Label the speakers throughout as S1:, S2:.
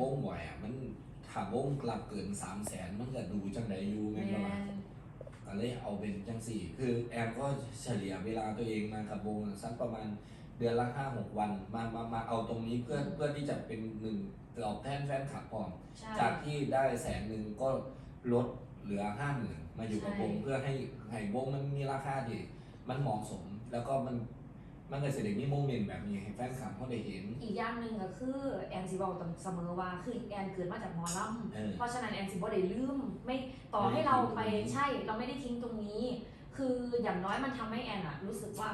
S1: วงบ่อยอะมันถ้าวงกลับเกินสามแสนมันก็ดูจังไดอยู่
S2: แม
S1: แม่นบ่ล่ะ
S2: น
S1: ก็เลยเอาเป็นจังสี่คือแอมก็เฉลี่ยเวลาตัวเองมากับวงสักประมาณเดือนละห้าหกวันมามามาเอาตรงนี้เพื่อเพื่อที่จะเป็นหนึ่งตอบแทนแฟนคลับก่อน
S2: ใช่
S1: จากที่ได้แสนหนึ่งก็ลดเหลือห้าหมื่นมาอยู่กับ
S2: ใช่
S1: วงเพื่อให้ให้วงมันมีราคาที่มันเหมาะสมแล้วก็มัน มันก็จะได้มีโมเมนต์แบบนี้ให้แฟนคลับเขาได้เห็น
S2: อีกอย่างหนึ่งก็คือแอนซิบอกเสมอว่าคือแอนเกิดมาจากหมอล
S1: เออำ
S2: เพราะฉะนั้นแอนซิบอได้ลืมไม่ต่อให้เราไปใช่เราไม่ได้ทิ้งตรงนี้ คืออย่างน้อยมันทำให้แอนอะรู้สึกว่า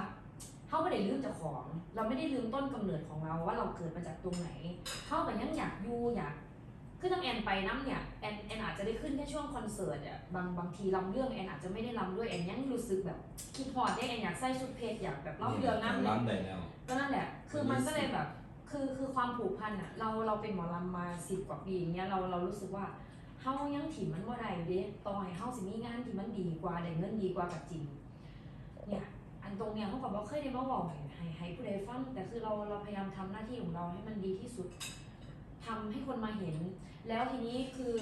S2: เขาไม่ได้ลืมเจ้าของ เราไม่ได้ลืมต้นกำเนิดของเราว่าเราเกิดมาจากตรงไหนเขาแต่ยังอยากอยู่อยาก คือต้องแอนไปน้ำเนี่ยแอนแอนอาจจะได้ขึ้นแค่ช่วงคอนเสิร์ตอะบางบางทีลำเรื่องแอนอาจจะไม่ได้ลำด้วยแอนยังรู้สึกแบบคิดฮอดได้แอนอยากใส่ชุดเพชรอยากแบบเล่าเรื่องน้ำเนี่ย
S1: ล้ำได้แล้ว
S2: ก็นั่นแหละ คือมันก็เลยแบบ คือคือความผูกพันอะเราเราเป็นหมอลำมาสิบกว่าปีอย่างเงี้ยเราเรารู้สึกว่าเฮายังถิ่มมันว่าใดเด้ต่อให้เฮาสิมีงานที่มันดีกว่าได้เงินดีกว่ากับจริง เนี่ย อันตรงเนี้ยเขาก็บอกเคยได้มาบอกให้ให้ให้ผู้ใดฟังแต่คือเราเราพยายามทำหน้าที่ของเราให้มันดีที่สุด ทำให้คนมาเห็น แล้วทีนี้คือ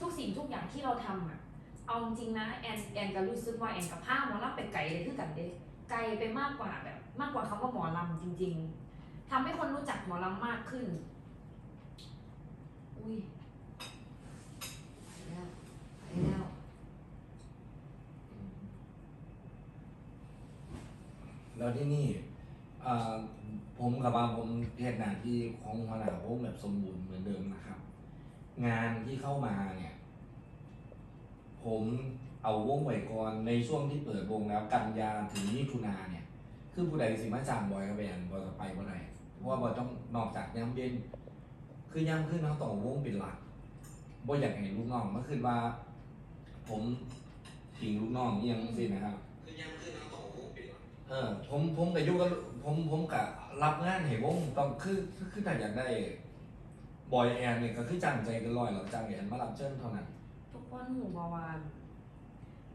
S2: ทุกสิ่งทุกอย่างที่เราทำอะเอาจริงนะแอนแอนก็รู้สึกว่าแอนกับผ้าหมอลำไปไกลเลยคือกันเด้ไกลไปมากกว่าแบบมากกว่าคำว่าหมอลำจริง ๆทำให้คนรู้จักหมอลำมากขึ้น อุ้ยไปแล้วไปแล้ว
S1: แล้วที่นี่อ่อ ผมกับว่าผมเฮ็ดหน้าที่ของหัวหน้าวงแบบสมบูรณ์เหมือนเดิมนะครับ งานที่เข้ามาเนี่ย ผมเอาวงไว้ก่อนในช่วงที่เปิดวงแล้วกันยาถึงมิถุนาเนี่ย คือผู้ใดสิมาจ้างบอยกับแบนบอยกับไปบ่ได้เพราะว่าบอยต้องนอกจากย้ำเย็น คือย่ำขึ้นเขาต้องวงเป็นหลักบ่อยากให้ลูกน้องเมื่อคืนว่า ผมทิ้งลูกน้องยังสินะครับ เป็นหลักเออผมผมกับยุกับผมผมกับรับงานให้วงต้องคือคือคือถ้าอยากได้บอยแอนเนี่ยก็คือจ้างใจกันลอยแล้วจ้างแอนมารับเชิญเท่านั้น
S2: ทุกคนหูบาวาน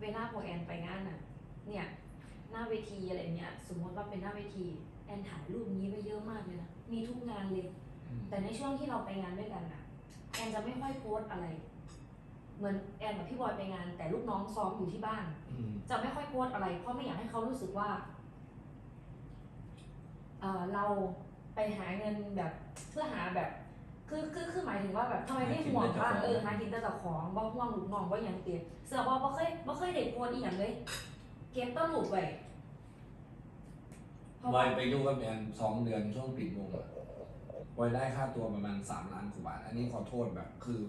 S2: เวลาพวกแอนไปงานน่ะ เนี่ย หน้าเวทีอะไรเงี้ยสมมติว่าเป็นหน้าเวที แอนถ่ายรูปนี้ไว้เยอะมากเลยนะ มีทุกงานเลยแต่ในช่วงที่เราไปงานด้วยกันน่ะ แอนจะไม่ค่อยโพสต์อะไร เหมือนแอนกับพี่บอยไปงาน แต่ลูกน้องซ้อมอยู่ที่บ้าน
S1: อืม
S2: จะไม่ค่อยโพสต์อะไร เพราะไม่อยากให้เขารู้สึกว่า เออเราไปหาเงินแบบเพื่อหาแบบคือคือคือหมายถึงว่าแบบทำไมไม่ห่วงว่าเออหากินแต่เจ้าของบ่ห่วงลูกน้องบ่หยังเตียเสือบ่บ่เคยบ่เคยได้โพสต์อีหยังเลย เก็บต้นลูกไว้เพราะ
S1: บอ
S2: ว่าย
S1: ไปดูกับแอนสองเดือนช่วงปิดวงอะบอยได้ค่าตัวประมาณสามล้านกว่าบาท อันนี้ขอโทษแบบ คือ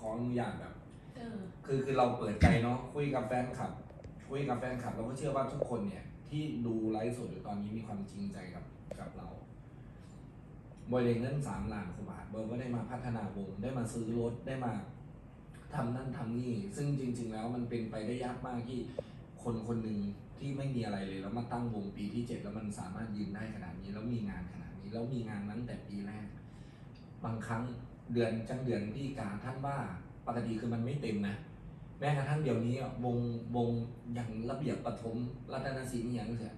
S1: ขออนุญาตแบบ
S2: เออ
S1: คือคือเราเปิดใจเนาะคุยกับแฟนคลับ คุยกับแฟนคลับเราก็เชื่อว่าทุกคนเนี่ย ที่ดูไลฟ์สดอยู่ตอนนี้มีความจริงใจกับ กับเราบอยเลยเงินสามล้านกว่าบาทบอยก็ได้มาพัฒนาวงได้มาซื้อรถได้มาทำนั่นทำนี่ ซึ่งจริง ๆ แล้วมันเป็นไปได้ยากมากที่คนคนหนึ่งที่ไม่มีอะไรเลยแล้วมาตั้งวงปีที่เจ็ดแล้วมันสามารถยืนได้ขนาดนี้ แล้วมีงานขนาดนี้ แล้วมีงานนั้นแต่ปีแรก บางครั้งเดือนจังเดือนพี่การท่านว่าปกติคือมันไม่เต็มนะแม้กระทั่งเดี๋ยวนี้วงวงอย่างระเบียบปฐมรัตนศิลป์อย่างเสีย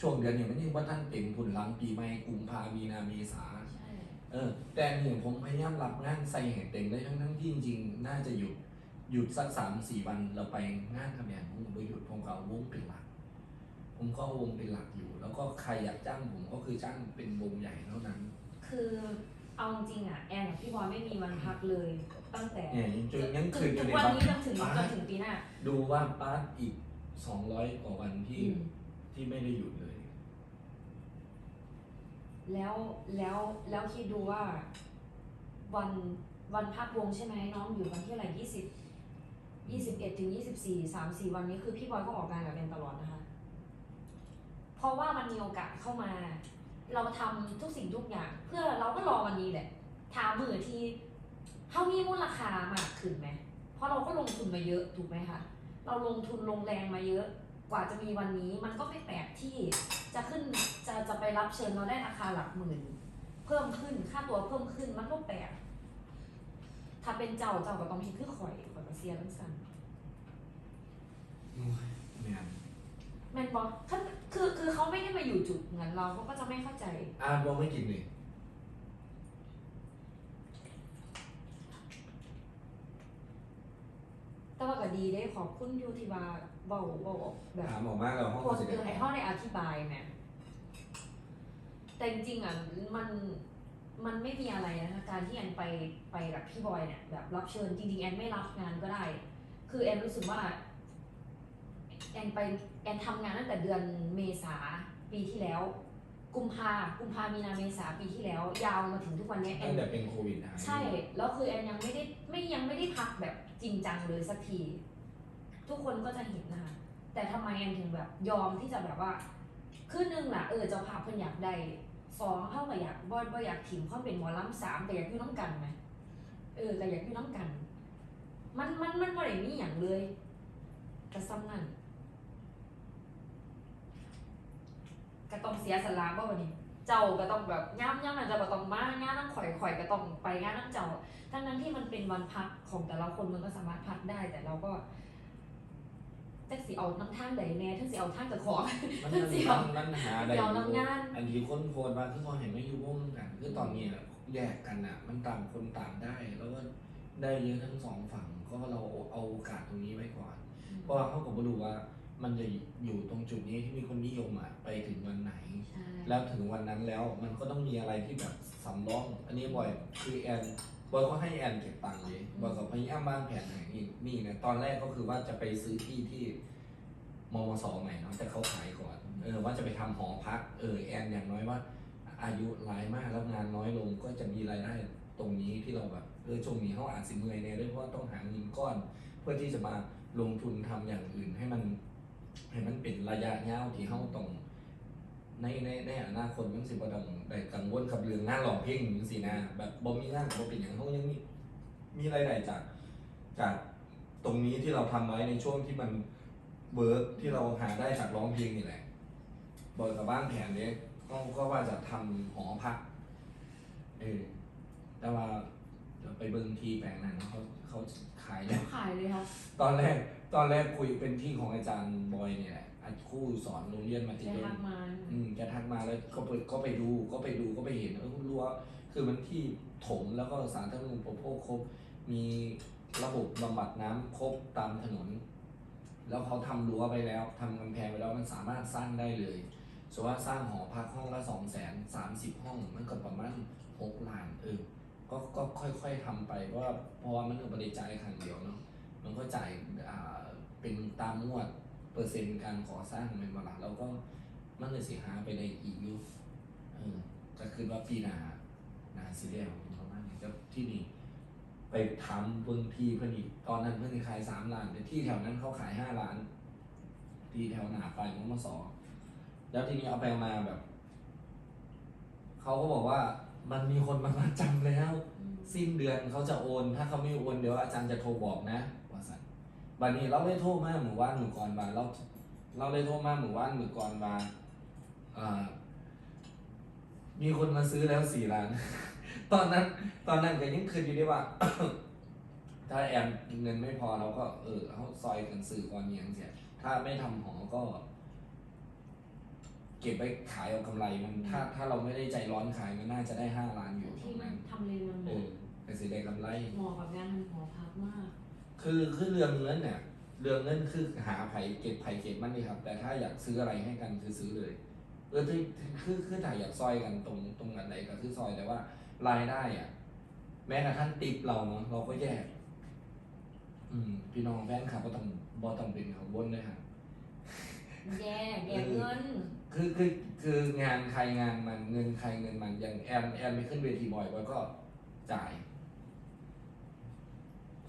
S1: ช่วงเดือนเนี่ยมันยังว่าท่านเต็มผุนหลังปีใหม่กุมภามีนาเมษา
S2: ใช่
S1: เออ แต่นี่ผมพยายามรับงานใส่ให้เต็มได้ทั้งทั้งที่จริงๆ น่าจะหยุดหยุดสักสามสี่วันเราไปงานทำงานผมไปหยุดผมก็เอาวงเป็นหลัก ผมก็เอาวงเป็นหลักอยู่ แล้วก็ใครอยากจ้างผมก็คือจ้างเป็นวงใหญ่เท่านั้น
S2: คือเอาจริงๆอะแอนกับพี่บอยไม่มีวันพักเลยตั้งแต่
S1: เนี่ยยังจนยัง
S2: ถึ
S1: คืน
S2: ง
S1: อ
S2: ทุ
S1: ยู่
S2: ก
S1: ใน
S2: วัน
S1: บัต
S2: นี้จนถึงจนถึงปีหน้า
S1: ดูว่าปาร์ตอีกสองร้อยกว่าวันที่
S2: อืม
S1: ที่ไม่ได้หยุดเลย
S2: แล้วแล้วแล้วคิดดูว่าวันวันพักวงใช่ไหมน้องอยู่วันที่อะไรยี่สิบยี่สิบเอ็ดถึงยี่สิบสี่สามสี่วันนี้คือพี่บอยก็ออกงานกับแอนตลอดนะคะ เพราะว่ามันมีโอกาสเข้ามา เราทำทุกสิ่งทุกอย่าง เพื่อเราก็รอวันนี้แหละถามมือที่เท่ามีมูลค่ามากขึ้นไหมเพราะเราก็ลงทุนมาเยอะถูกไหมคะเราลงทุนลงแรงมาเยอะ กว่าจะมีวันนี้มันก็ไม่แปลกที่จะขึ้นจะจะไปรับเชิญเราได้ราคาหลักหมื่น เพิ่มขึ้นค่าตัวเพิ่มขึ้นมันก็แปลกถ้าเป็นเจ้าเจ้าก็ต้องพิดคือข่อยข่อยมาเสียทั้งสั่น
S1: แมน
S2: แมนบอกคือคือเขาไม่ได้มาอยู่จุดเหมือนเราเขาก็จะไม่เข้าใจ
S1: อ่าบอาไม่กินเลยแต่
S2: ว่าก็ดีได้ขอบคุณยูทีวา เบาเบาแบบ
S1: ถามออกมาแล้วห้อง
S2: พอ
S1: เส
S2: คือให้เขาได้อธิบายแหมแต่จริงๆอะมันมันไม่มีอะไรนะคะการที่แอนไปไปกับพี่บอยเนี่ยแบบรับเชิญจริงๆแอนไม่รับงานก็ได้ คือแอนรู้สึกว่าแอนไปแอนทำงานตั้งแต่เดือนเมษาปีที่แล้ว กุมภากุมภามีนาเมษาปีที่แล้ว ยาวมาถึงทุกวันเนี้ยแอ
S1: ตั้
S2: น
S1: งแต่เป็นโควิดหาย
S2: ใช่ แล้วคือแอนยังไม่ได้ไม่ยังไม่ได้พักแบบจริงจังเลยสักที ทุกคนก็จะเห็นนะคะแต่ทำไมแอนถึงแบบยอมที่จะแบบว่าคือหนึ่งล่ะเออจ้าภาเพิ่นอยากได้สองเข้ากับอยากบ่บ่อยากถิ่มเข้าเป็นหมอลำสามแต่อยากอยู่น้ำกันไหมเออแต่อยากอยู่น้ำกัน มันมันมันบ่ได้มีอย่างเลยกระซ้ำนั่นก็ต้องเสียสละบ่วันนี้ เจ้าก็ต้องแบบย่ำย่ำอาจจะแบบต้องมางานนั่งข่อยข่อยก็ต้องไปงานนั่งเจ้าทั้งนั้นที่มันเป็นวันพักของแต่ละคนมันก็สามารถพักได้แต่เราก็ จักสิเอาน้ำท่างใดแน่ทั้งสิเอาท่างกับของ
S1: มันมัน
S2: เสี่ยว
S1: มันหาได้
S2: เดี๋ยวน้ำงาน
S1: อันที่คนโพสต์มาคือพอเห็นไม่อยู่วงกันคือตอนนี้อะแยกกันอะ มันต่างคนต่างได้ แล้วก็ได้เยอะทั้งสองฝั่งก็เราเอาโอกาสตรงนี้ไว้ก่อน เพราะว่าเขาก็ไม่รู้ว่า มันจะอยู่ตรงจุดนี้ที่มีคนนิยมอะไปถึงวันไหน
S2: ใช่
S1: แล้วถึงวันนั้นแล้วมันก็ต้องมีอะไรที่แบบสำรอง อันนี้บอยคือแอนบอยก็ให้แอนเก็บตังค์เลยบอยก็พยายามวางแผนอย่างนี้นี่เนี่ยตอนแรกก็คือว่าจะไปซื้อที่ที่มมสใหม่เนาะแต่เขาขายก่อนเออว่าจะไปทำหอพักเออแอนอย่างน้อยว่า อายุหลายมากแล้วงานน้อยลงก็จะมีรายได้ตรงนี้ที่เราแบบเออช่วงนี้เขาอาจสิเมื่อยเนี่ยด้วยเพราะว่าต้องหาเงินก้อน เพื่อที่จะมาลงทุนทำอย่างอื่นให้มันให้มันเป็นระยะยาวที่เขาต้อง ในในในอนาคตมันสิบ่ต้องได้กังวลกับเรื่องงานร้องเพลงจังซี่นะแบบบ่มีงานบ่เป็นหยังเขายังมีมีรายได้จากจากตรงนี้ที่เราทำไว้ในช่วงที่มันเวิร์กที่เราหาได้จากร้องเพลงนี่แหละบอยกับบ้านแผนเนี้ยก็ก็ว่าจะทำหอพักเออแต่ว่าเดี๋ยวไปเบิ่งที่แปลงนั้นเขาเขาขายแล้ว
S2: ขายเลยครับ
S1: ตอนแรกตอนแรกคุยเป็นที่ของอาจารย์บอยเนี่ยแหละอา ครู่สอนโรงเรียนมาติ
S2: จะ
S1: ดล
S2: ทักมา
S1: อืมแกทักมาแล้วก็ไปก็ไปดูก็ไปดูก็ไปเห็นเออรั้วคือมันที่ถมแล้วก็สารทัศนูปโภคครบมีระบบบำบัดน้ำครบตามถนน แล้วเขาทำรั้วไปแล้วทำกำแพงไปแล้วมันสามารถสร้างได้เลยสมมติว่าสร้างหอพักห้องละสองแสนสามสิบห้องมันก็ประมาณหกล้านเออก็ก็ค่อย ๆทำไปเพราะว่าเพราะว่ามันก็บริจายครั้งเดียวเนาะมันก็จ่ายอ่าเป็นตามงวด เปอร์เซ็นต์การก่อสร้างเป็นเวลาแล้วก็มันเลยสิหาไปในอีกยู่เออก็คือว่าปีนานาสิเดียวประมาณนี้ก็ที่นี่ไปทำเบิ่งที่เพื่อนอีกตอนนั้นเพื่อนขายสามล้านแต่ที่แถวนั้นเขาขายห้าล้าน ที่แถวหนาไปมันมาสองแล้วทีนี้เอาไปเอามาแบบเขาก็บอกว่ามันมีคนมามาจำแล้ว สิ้นเดือนเขาจะโอน ถ้าเขาไม่โอนเดี๋ยวอาจารย์จะโทรบอกนะ บัดนี้เราได้โทรมาหมู่ว่านหมู่ก่อนมาเราเราได้โทรมาหมู่ว่านหมู่ก่อนมาอ่ามีคนมาซื้อแล้วสี่ล้าน ตอนนั้น ตอนนั้นก็ยังคืนอยู่ได้ว่า ถ้าแอมเงินไม่พอเราก็เออเขาซอยกันสื่อก่อนอย่างเสียถ้าไม่ทำหอก็ เก็บไว้ขายเอากำไรมัน ถ้าถ้าเราไม่ได้ใจร้อนขายมันน่าจะได้ห้าล้านอยู่ตร
S2: ที่
S1: ง
S2: มั
S1: นั้นน
S2: ทำเลมันเห
S1: เอ
S2: มาะ
S1: อแต่สิได้กำไร
S2: เหมาะกับงานทำหอพักมาก
S1: คือคือเรื่องเงินเนี่ยเรื่องเงินคือหาไผ่เก็บไผ่เก็บมันนี่ครับ แต่ถ้าอยากซื้ออะไรให้กันคือซื้อเลยเออที่คือคือถ้าอยากซอยกันตรงตรงอันไหนก็คือซอยแต่ว่ารายได้อะแม้กระทั่งติปเราเนาะเราก็แยก อืม พี่น้องแฟนคลับก็ต้องบอต้องเป็นของบนด้วยครับ
S2: แย่แย่เงิน
S1: คือคือคืองานใครงานมันเงินใครเงินมันอย่างแอนแอนไปขึ้นเวทีบ่อยบอยก็จ่าย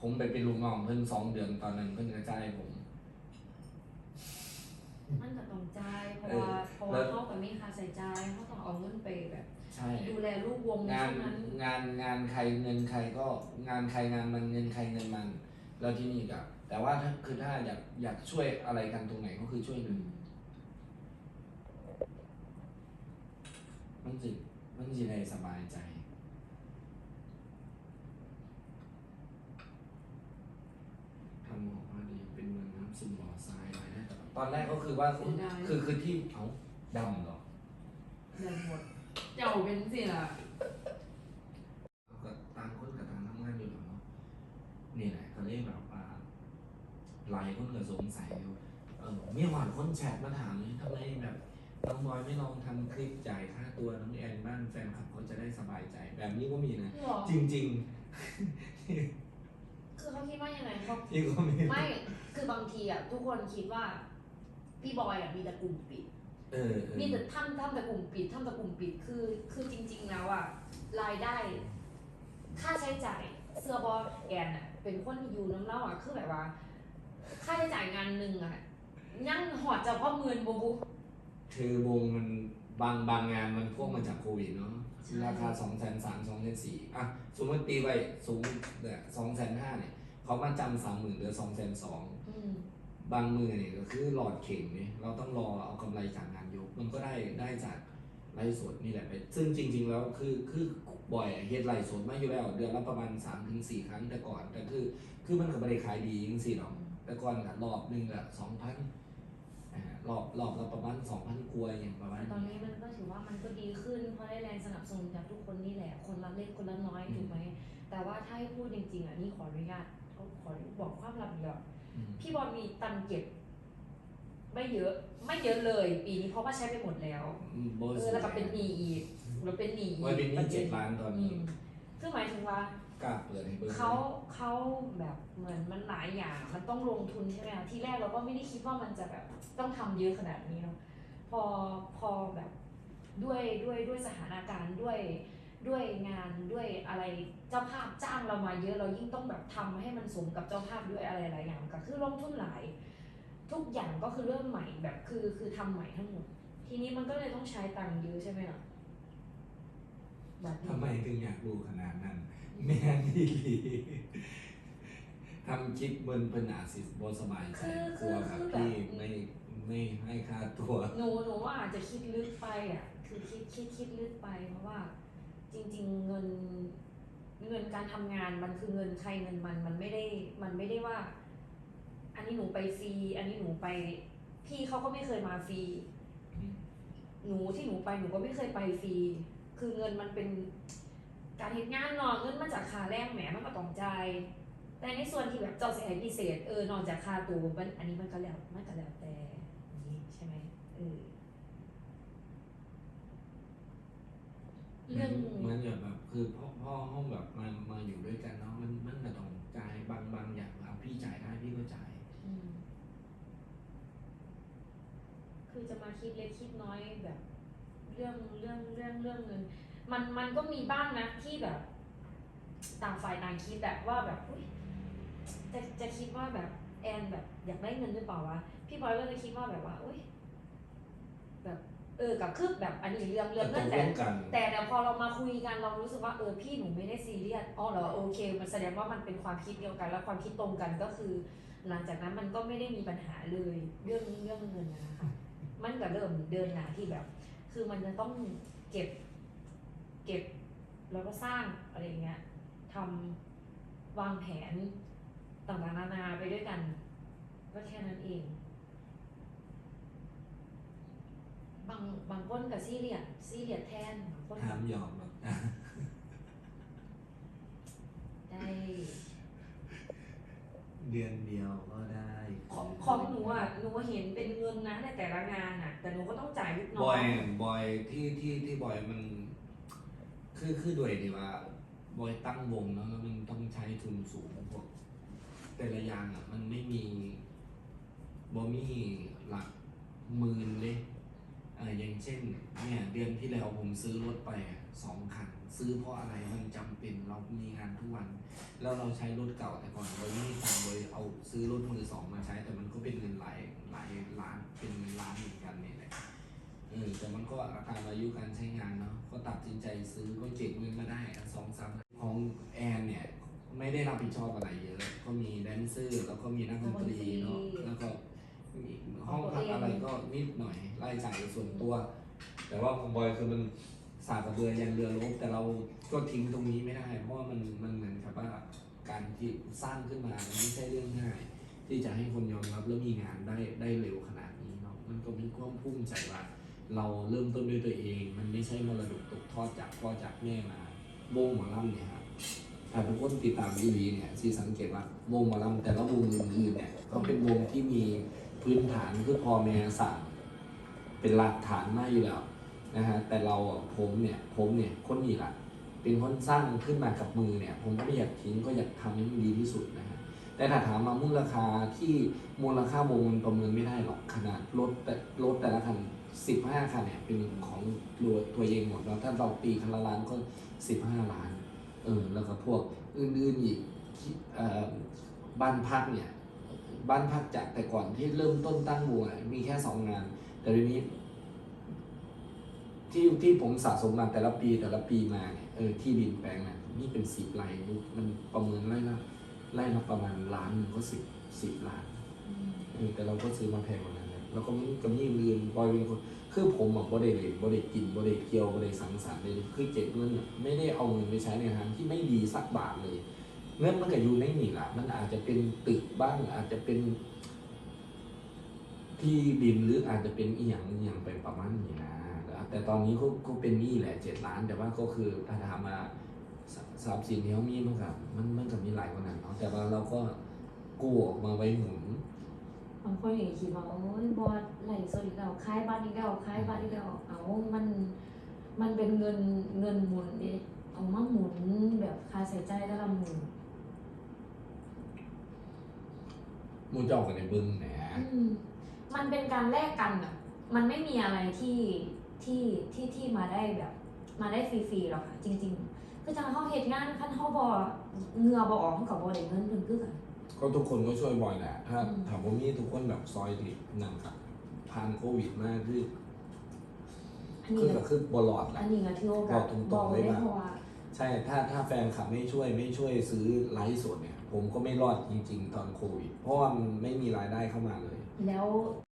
S1: ผมไปเป็นลูกน้องเพิ่นสองเดือนตอนนั้นเพิ่นกระจายผม
S2: มันก็ต้องจ่ายเพราะ
S1: เออ
S2: ว่าเพราะ
S1: แล้
S2: ว่าวเขากับมีค่าใช้จ่ายเขาต้องเอาเงินไปแบบ
S1: ใช่
S2: ดูแลลูกวงใน
S1: งาน
S2: ช่วงนั้น
S1: งานงานใครเงินใครก็งานใครงานมันเงินใครเงินมัน แล้วที่นี่ก็แต่ว่าถ้าคือถ้าอยากอยากช่วยอะไรกันตรงไหนก็คือช่วยเลยมันสิมันสิได้สบายใจ ทำออกมาดี เป็นเมืองน้ำซึมบ่อทรายอะไรได้ตลอดตอนแรกก็คือว่า
S2: เสียดาย
S1: คือคือที่เอาดำเหรอ
S2: เดือนหมดเจ้าเป็นสิล่ะ
S1: ก็ต่างคนกับต่างทำงานอยู่แล้วเนาะนี่แหละก็เลยแบบว่าหลายคนก็สงสัยอยู่เออมีหวานคนแชทมาถามเลยทำไมแบบน้องบอยไม่ลองทำคลิปจ่ายค่าตัวน้องแอนบ้างแฟนคลับเขาจะได้สบายใจ แบบนี้ก็มีนะ
S2: หรอ
S1: จริง
S2: คือเขาคิดว่ายังไงเขา
S1: ๆที่ก็มี
S2: ไม่ คือบางทีอะทุกคนคิดว่า พี่บอยอะมีแต่กลุ่มปิด
S1: เออเออ
S2: มีแต่ทำทำแต่กลุ่มปิดทำแต่กลุ่มปิดคือ คือจริง ๆ แล้วอะรายได้ ค่าใช้จ่ายเสื้อบอแอนอะ เป็นคนที่อยู่น้ำเล่าอะคือแบบว่า ค่าใช้จ่ายงานหนึ่งอะยังหอดจะพ่อหมื่นบูบู
S1: คือวงมันบางบางงานมันพ่วงมาจากโควิดเนาะ
S2: ใช่
S1: ราคาสองแสนสามสองแสนสี่อะสมมติตีไปสูงเนี่ยสองแสนห้าเนี่ยเขามาจำสามหมื่นเหลือสองแสนสอง
S2: อืม
S1: บางมือเนี่ยก็คือหลอดเข่งเนี่ยเราต้องรอเอากำไรจากงานยก มันก็ได้ได้จากไลฟ์สดนี่แหละไปซึ่งจริง ๆ แล้วคือคือบ่อยอะเฮ็ดไลฟ์สดมาอยู่แล้ว เดือนละประมาณ3าถึงสครั้งแต่ก่อนแต่คือ คือมันก็ไม่ได้ขายดีจริงๆหรอกแต่ก่อนก็รอบหนึ่งละสองพันรอบรอบละประมาณสองพันกว่าอย่างประมาณ
S2: แต่ตอนนี้มันก็ถือว่ามันก็ดีขึ้นเพราะได้แรงสนับสนุนจากทุกคนนี่แหละ คนละเล็กคนละน้อยถูกไหมแต่ว่าถ้าให้พูดจริงๆอะนี่ขออนุญาตเอาขอบอกความลับอีกแล้ว
S1: อืม
S2: พี่บอลมีตังค์เก็บ ไม่เยอะ ไม่เยอะเลย ปีนี้เพราะว่าใช้ไปหมดแล้ว
S1: อืมโบ
S2: เออแล้วก็เป็นหนี้อีกแล้วเป็นหนี้อีก
S1: ไว้เป็นหนี้เจ็ดล้านตอน
S2: อื
S1: นี้
S2: มซึ่งหมายถึงว่า
S1: กล้าเปิดให้เบิร์
S2: เขาเขาแบบเหมือนมันหลายอย่าง มันต้องลงทุนใช่ไหมคะที่แรกเราก็ไม่ได้คิดว่ามันจะแบบต้องทำเยอะขนาดนี้เนาะพอพอแบบด้วยด้วยด้วยสถานการณ์ด้วย ด้วยงานด้วยอะไรเจ้าภาพจ้างเรามาเยอะเรายิ่งต้องแบบทำให้มันสมกับเจ้าภาพด้วยอะไรหลายอย่างก็คือลงทุนหลาย ทุกอย่างก็คือเริ่มใหม่แบบคือคือทำใหม่ทั้งหมด ทีนี้มันก็เลยต้องใช้ตังค์เยอะใช่ไหมล่ะแบบนี้
S1: ทำไมถึงอยากดูขนาดนั้นแม่นดีหลีทำคลิปเบิร์นเป็นอาจสิบสบายใจกลัวแบบพี่ไม่ไม่ให้ค่าตัว
S2: หนูหนูว่าอาจจะคิดลึกไปอะ คือคิดคิดคิดลึกไปเพราะว่า จริง ๆ เงินเงินการทำงานมันคือเงินใครเงินมันมันไม่ได้มันไม่ได้ว่า อันนี้หนูไปฟรีอันนี้หนูไปพี่เขาก็ไม่เคยมาฟรีหนูที่หนูไปหนูก็ไม่เคยไปฟรีคือเงินมันเป็นการเหตุงานนอนเงินมาจากค่าแรงแหมมันก็ต้องใจ แต่ในส่วนที่แบบเจ้าเสียหายพิเศษเออนอกจากค่าตัวมันอันนี้มันก็แล้วมันก็แล้วแต่อย่างนี้ใช่ไหมเออ เรื่อง
S1: เหมือนอย่างแบบคือพ่อพ่อห้องแบบมามาอยู่ด้วยกันเนาะมันมันก็ต้องจ่ายบางบางอย่างเอาพี่จ่ายได้พี่ก็จ่าย
S2: อืมคือจะมาคิดเล็กคิดน้อยแบบ เรื่องเรื่องเรื่องเรื่องเงินมันมันก็มีบ้างนะที่แบบ ต่างฝ่ายต่างคิดแบบว่าแบบอุ๊ยจะจะคิดว่าแบบแอนแบบอยากได้เงินหรือเปล่าวะพี่บอยก็จะคิดว่าแบบว่าอุ้ยแบบ เออกับคือแบบอันนี้เรื่องเรื่อง
S1: ต
S2: เงิ
S1: ก
S2: น
S1: ล
S2: แต่
S1: งกัน
S2: แต่แต่พอเรามาคุยกันเรารู้สึกว่าเออพี่หนูไม่ได้ซีเรียสอ๋อเหรอโอเค มันแสดงว่ามันเป็นความคิดเดียวกัน แล้วความคิดตรงกันก็คือ หลังจากนั้นมันก็ไม่ได้มีปัญหาเลยเรื่องเรื่องเงินนะคะมันก็เริ่มเดินหน้าที่แบบ คือมันจะต้องเก็บ เก็บแล้วก็สร้างอะไรอย่างเงี้ยทำวางแผนต่างๆนานาไปด้วยกัน ก็แค่นั้นเอง บางบางคนกับซีเรียสซีเรียสแทนบางคน
S1: ถามหยอกแบบ
S2: ได้
S1: เดือนเดียวก็ได้
S2: ของของหนูอะหนูเห็นเป็นเงินนะในแต่ละงานอะ แต่หนูก็ต้องจ่ายลูกน้
S1: บ
S2: อ
S1: องยบอยที่ที่ที่บอยมัน คือคือด้วยดีว่าบอยตั้งวงเนาะแล้วมันต้องใช้ทุนสูงพวกแต่ละอย่างอะ มันไม่มีบอมีหลักหมื่นเลยเอออย่างเช่นเนี่ยเดือนที่แล้วผมซื้อรถไปอะสองคันซื้อเพราะอะไรมันจำเป็นเรามีงานทุกวัน แล้วเราใช้รถเก่าแต่ก่อนเราไม่มีตังค์เลยเอาซื้อรถมือสองมาใช้ แต่มันก็เป็นเงินหลายหลายล้านเป็นเงินล้านเหมือนกันเนี่ยแหละเออแต่มันก็อาการอายุการใช้งานเนาะก็ตัดสินใจซื้อก็เก็บเงินมาได้สองสามของแอนเนี่ยไม่ได้รับผิดชอบอะไรเยอะ ก็มีแดนเซอร์แล้วก็มีนักดนตรีเนาะแล้วก็ ห้องพักอะไรก็นิดหน่อยรายจ่ายส่วนตัว แต่ว่าของบอยคือมันสากกระเบือยันเรือรบแต่เราก็ทิ้งตรงนี้ไม่ได้ เพราะว่ามันมันเหมือนกับว่าการที่สร้างขึ้นมามันไม่ใช่เรื่องง่าย ที่จะให้คนยอมรับแล้วมีงานได้ได้เร็วขนาดนี้เนาะมันก็มีความภูมิใจว่า เราเริ่มต้นด้วยตัวเอง มันไม่ใช่มรดกตกทอดจากพ่อจากแม่มาโบงหมอลำเนี่ยครับถ้าทุกคนติดตามดีๆเนี่ยสีสังเกตว่าวงหมอลำแต่ละวงอื่นๆเนี่ยก็เป็นวงที่มี พื้นฐานคือพ่อแม่สั่งเป็นหลักฐานมาอยู่แล้วนะฮะแต่เราผมเนี่ยผมเนี่ยคนนี้ละเป็นคนสร้างขึ้นมากับมือเนี่ย ผมก็ไม่อยากทิ้งก็อยากทำให้มันดีที่สุดนะฮะแต่ถ้าถามมามูลค่าที่มูลค่าวงมันประเมินไม่ได้หรอกขนาดรถแต่รถแต่ละคันสิบห้าคันเนี่ยเป็นของตัวตัวเองหมดแล้วถ้าเราตีคันละล้านก็สิบห้าล้านเออแล้วก็พวกอื่นๆอีกบ้านพักเนี่ย บ้านพักจากแต่ก่อนที่เริ่มต้นตั้งวงอะมีแค่สองงาน แต่ทีนี้ ที่ที่ผมสะสมมาแต่ละปีแต่ละปีมาเนี่ยเออที่ดินแปลงน่ะนี่เป็นสิบไร่นี่มันประเมินไร่ละไร่ละประมาณล้านหนึ่งก็สิบสิบล้านเออแต่เราก็ซื้อมาแพงกว่านั้นนะแล้วก็มีก็มีเรียนบอยเป็นคนคือผมอะบ่ได้เล่นบ่ได้กินบ่ได้เที่ยวบ่ได้สังสรรค์เลยคือเก็บเงินอะไม่ได้เอาเงินไปใช้ในทางที่ไม่ดีสักบาทเลย เงินมันก็อยู่ในนี่แหละมันอาจจะเป็นตึกบ้างอาจจะเป็นที่ดินหรืออาจจะเป็นอีหยังอีหยังไปประมาณนี้นะแต่ตอนนี้ก็ก็เป็นหนี้แหละเจ็ดล้าน แต่ว่าก็คือถ้าถามมาสทรัพย์สินที่ามีมันกับมันมันกับมีหลายกว่านั้นเนาะแต่ว่าเราก็กู้ออกมาไว้หมุน
S2: บางคนอย่างคิดว่าโอ้ยบอสไหลสดอีกแล้วคล้ายบ้านอีกแล้วคล้ายบ้านอีกแล้วเอามันมันเป็นเงินเงินหมุนเด้เอามาหมุนแบบค่าใช้จ่ายแต่ละหมุน
S1: ห มูเจ้ากันในบึงแหน
S2: อืมมันเป็นการแลกกันอะมันไม่มีอะไรที่ที่ที่ที่มาได้แบบ มาได้ฟรีๆหรอกค่ะจริง ๆ คือจังเขาเหตุงานขั้นเขาบอเหงือบอออกกับบอได้เงินเพิ่นคือกัน
S1: ก็ทุกคนก็ช่วยบ่อยแหละ ถ้า
S2: อืม
S1: ถามว่ามีทุกคนแบบซอยติดนั่นครับผ่านโควิดมากคือ
S2: อันนี้
S1: คือ
S2: ก็
S1: ก็คือบอลอดแห
S2: อั
S1: ละ
S2: นนี้ก็ถือโอกา
S1: บ
S2: ส
S1: อกตรงๆ
S2: บอก
S1: เลย
S2: ได้
S1: ว่า
S2: เพราะว่า
S1: ใช่ถ้าถ้าแฟนคลับไม่ช่วยไม่ช่วยซื้อไลฟ์สดเนี่ย ผมก็ไม่รอดจริง ๆ ตอนโควิด เพราะว่ามันไม่มีรายได้เข้ามาเลย
S2: แล้ว